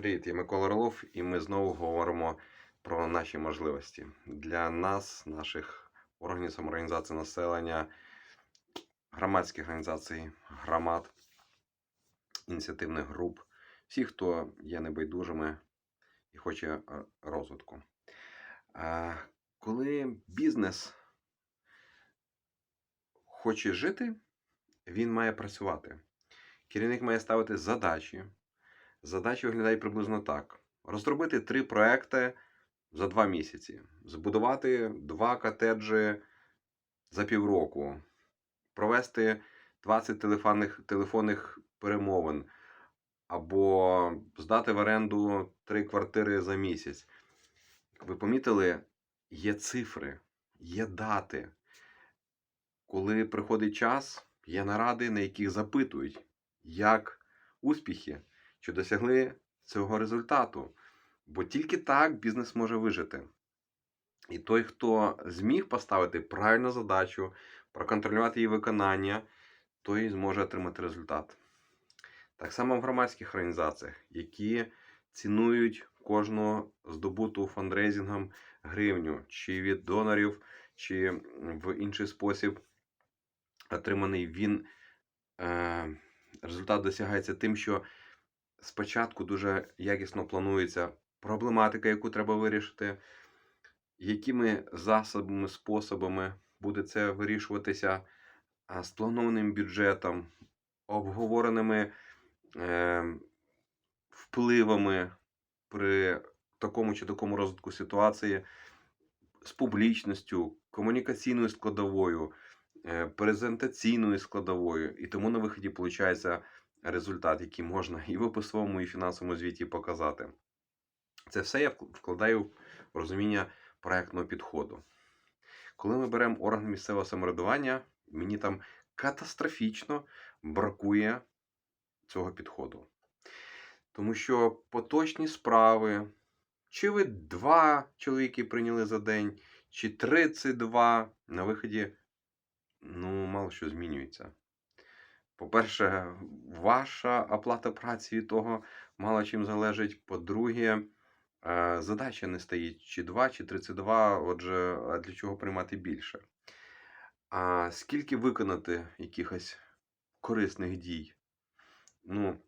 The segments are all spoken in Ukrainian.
Привіт, я Микола Орлов, і ми знову говоримо про наші можливості. Для нас, наших органів самоорганізації населення, громадських організацій, громад, ініціативних груп, всіх, хто є небайдужими і хоче е, розвитку. Коли бізнес хоче жити, він має працювати. Керівник має ставити задачі. Задачі виглядають приблизно так: розробити три проекти за два місяці, збудувати два котеджі за півроку, провести 20 телефонних, телефонних перемовин, або здати в оренду три квартири за місяць. Ви помітили, є цифри, є дати. Коли приходить час, є наради, на яких запитують, як успіхи чи досягли цього результату. Бо тільки так бізнес може вижити. І той, хто зміг поставити правильну задачу, проконтролювати її виконання, той зможе отримати результат. Так само в громадських організаціях, які цінують кожну здобуту фандрейзингом гривню, чи від донорів, чи в інший спосіб отриманий він е, результат досягається тим, що спочатку дуже якісно планується проблематика, яку треба вирішити, якими засобами, способами буде це вирішуватися, а, спланованим бюджетом, обговореними е, впливами при такому чи такому розвитку ситуації, з публічністю, комунікаційною складовою, е, презентаційною складовою. І тому на виході виходить результат, який можна і в описовому, і фінансовому звіті показати. Це все я вкладаю в розуміння проектного підходу. Коли ми беремо орган місцевого самоврядування, мені там катастрофічно бракує цього підходу. Тому що поточні справи, чи ви два чоловіки прийняли за день, чи 32 на виході, ну, мало що змінюється. По-перше, ваша оплата праці від того мало чим залежить. По-друге, е, задача не стоїть чи 2, чи 32, отже, а для чого приймати більше. А скільки виконати якихось корисних дій? Ну,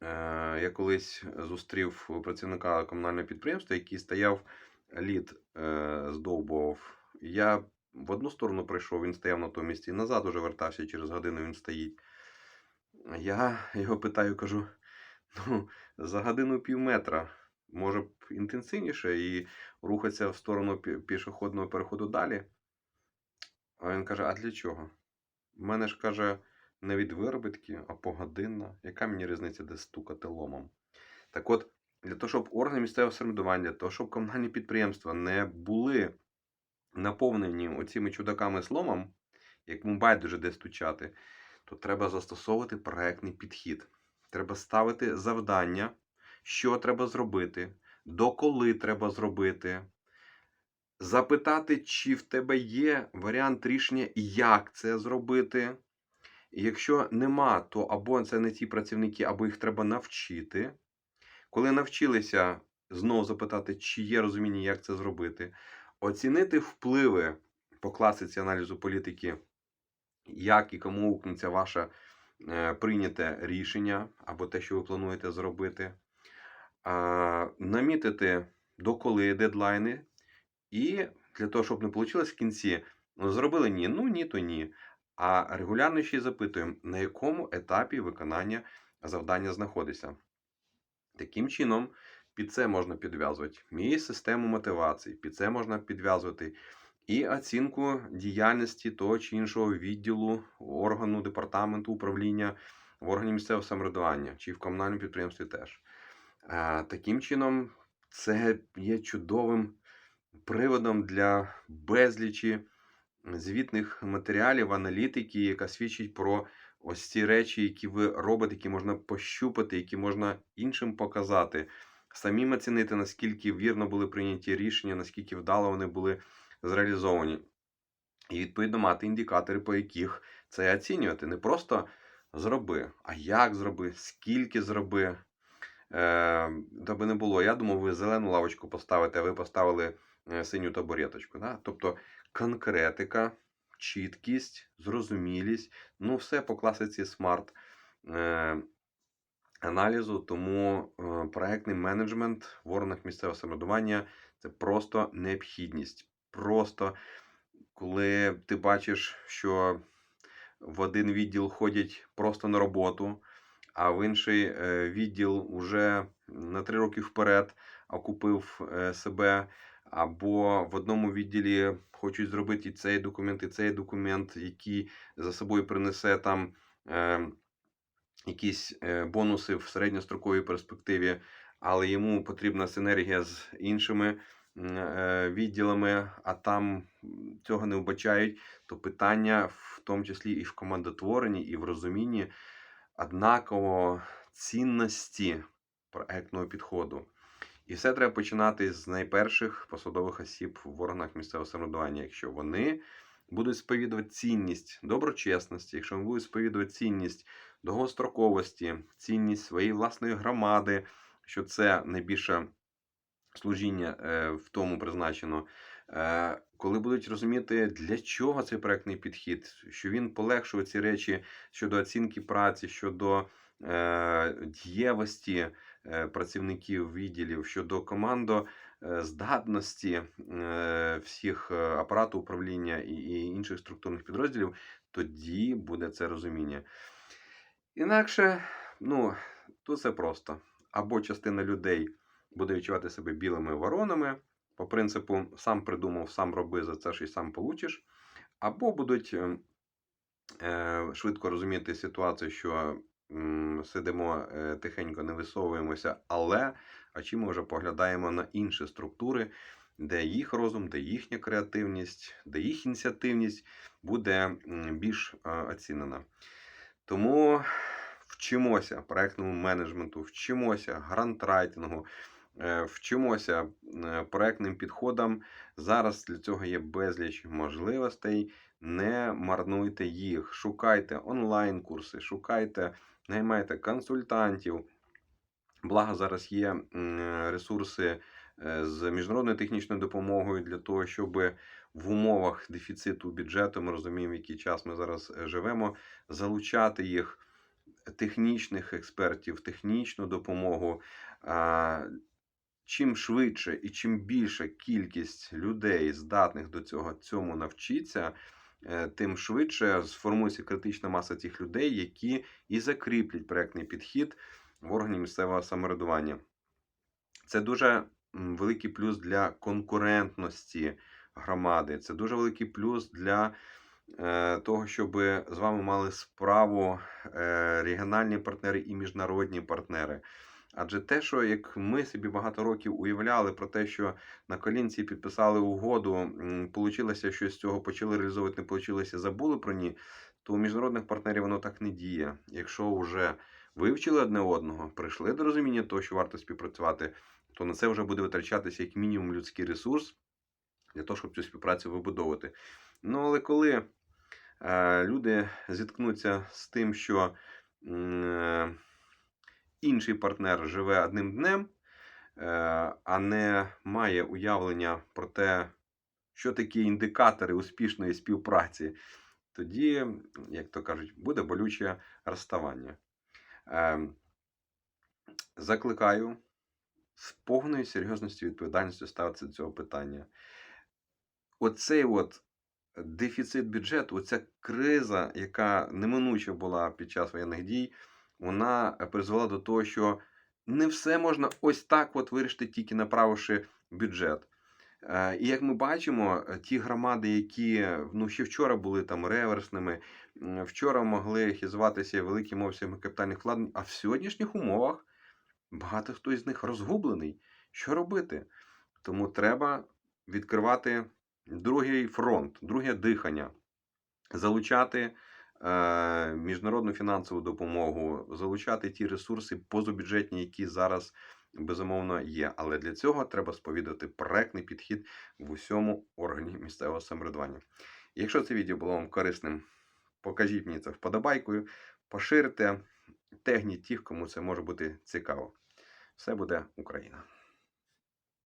е, я колись зустрів працівника комунального підприємства, який стояв лід е, здовбував. Я в одну сторону прийшов, він стояв на тому місці, назад уже вертався, через годину він стоїть. Я його питаю, кажу: ну, за годину пів метра, може б інтенсивніше і рухатися в сторону пі- пішохідного переходу далі. А він каже: а для чого? У мене ж каже, не від виробітки, а погодинна. Яка мені різниця, де стукати ломом? Так от, для того, щоб органи місцевого самоврядування, для того, щоб комунальні підприємства не були наповнені оціми чудаками сломом, як му байдуже де стучати, то треба застосовувати проектний підхід. Треба ставити завдання, що треба зробити, доколи треба зробити. Запитати, чи в тебе є варіант рішення, як це зробити. Якщо нема, то або це не ті працівники, або їх треба навчити. Коли навчилися, знову запитати, чи є розуміння, як це зробити оцінити впливи по класиці аналізу політики, як і кому укнеться ваше е, прийняте рішення або те, що ви плануєте зробити, намітити доколи дедлайни, і для того, щоб не вийшло в кінці, ну, зробили ні, ну ні, то ні. А регулярно ще й запитуємо, на якому етапі виконання завдання знаходиться. Таким чином, під це можна підв'язувати і систему мотивації, під це можна підв'язувати і оцінку діяльності того чи іншого відділу, органу, департаменту, управління в органі місцевого самоврядування чи в комунальному підприємстві теж. Е, Таким чином, це є чудовим приводом для безлічі звітних матеріалів, аналітики, яка свідчить про ось ці речі, які ви робите, які можна пощупати, які можна іншим показати самим оцінити, наскільки вірно були прийняті рішення, наскільки вдало вони були зреалізовані. І відповідно мати індикатори, по яких це оцінювати. Не просто зроби, а як зроби, скільки зроби, Е, Даби не було. Я думав, ви зелену лавочку поставите, а ви поставили е, синю табуреточку. Да? Тобто конкретика, чіткість, зрозумілість, ну все по класиці смарт е, аналізу. Тому е, проектний менеджмент в органах місцевого самоврядування це просто необхідність. Просто коли ти бачиш, що в один відділ ходять просто на роботу, а в інший е, відділ уже на три роки вперед окупив е, себе, або в одному відділі хочуть зробити і цей документ, і цей документ, який за собою принесе там якісь е, бонуси в середньостроковій перспективі, але йому потрібна синергія з іншими е, відділами, а там цього не вбачають, то питання в тому числі і в командотворенні, і в розумінні однаково цінності проектного підходу. І все треба починати з найперших посадових осіб в органах місцевого самоврядування. Якщо вони будуть сповідувати цінність доброчесності, якщо вони будуть сповідувати цінність довгостроковості, цінність своєї власної громади, що це найбільше служіння е, в тому призначено. Е, коли будуть розуміти, для чого цей проектний підхід, що він полегшує ці речі щодо оцінки праці, щодо е, дієвості працівників відділів, щодо командо здатності е, всіх е, апарату управління і, інших структурних підрозділів, тоді буде це розуміння. Інакше, ну, тут все просто. Або частина людей буде відчувати себе білими воронами, по принципу сам придумав, сам роби, за це ж і сам получиш. Або будуть е, е, швидко розуміти ситуацію, що сидимо е, тихенько, не висовуємося, але очима вже поглядаємо на інші структури, де їх розум, де їхня креативність, де їх ініціативність буде більш оцінена. Тому вчимося проектному менеджменту, вчимося грантрайтингу, е, вчимося е, проектним підходам. Зараз для цього є безліч можливостей. Не марнуйте їх, шукайте онлайн-курси, шукайте, наймайте консультантів. Благо зараз є ресурси е, з міжнародною технічною допомогою для того, щоб в умовах дефіциту бюджету, ми розуміємо, в який час ми зараз е, живемо, залучати їх технічних експертів, технічну допомогу. Чим швидше і чим більша кількість людей, здатних до цього цьому навчиться, е, тим швидше сформується критична маса тих людей, які і закріплять проектний підхід в органі місцевого самоврядування. Це дуже великий плюс для конкурентності громади. Це дуже великий плюс для е, того, щоб з вами мали справу е, регіональні партнери і міжнародні партнери. Адже те, що як ми собі багато років уявляли про те, що на колінці підписали угоду, получилося щось з цього почали реалізовувати, не получилося, забули про ні, то у міжнародних партнерів воно так не діє. Якщо вже вивчили одне одного, прийшли до розуміння того, що варто співпрацювати, то на це вже буде витрачатися як мінімум людський ресурс для того, щоб цю співпрацю вибудовувати. Ну, але коли е, люди зіткнуться з тим, що е, інший партнер живе одним днем, е, а не має уявлення про те, що такі індикатори успішної співпраці, тоді, як то кажуть, буде болюче розставання. Е, Закликаю з повною серйозністю відповідальністю ставитися до цього питання. Оцей от дефіцит бюджету, оця криза, яка неминуче була під час воєнних дій, вона призвела до того, що не все можна ось так от вирішити, тільки направивши бюджет. Е, І як ми бачимо, е, ті громади, які ну, ще вчора були там реверсними, вчора могли хізуватися великим обсягом капітальних вкладень, а в сьогоднішніх умовах багато хто з них розгублений. Що робити? Тому треба відкривати другий фронт, друге дихання, залучати е, міжнародну фінансову допомогу, залучати ті ресурси позабюджетні, які зараз безумовно є. Але для цього треба сповідати проектний підхід в усьому органі місцевого самоврядування. Якщо це відео було вам корисним, покажіть мені це вподобайкою, поширте, тегніть тих, кому це може бути цікаво. Все буде Україна.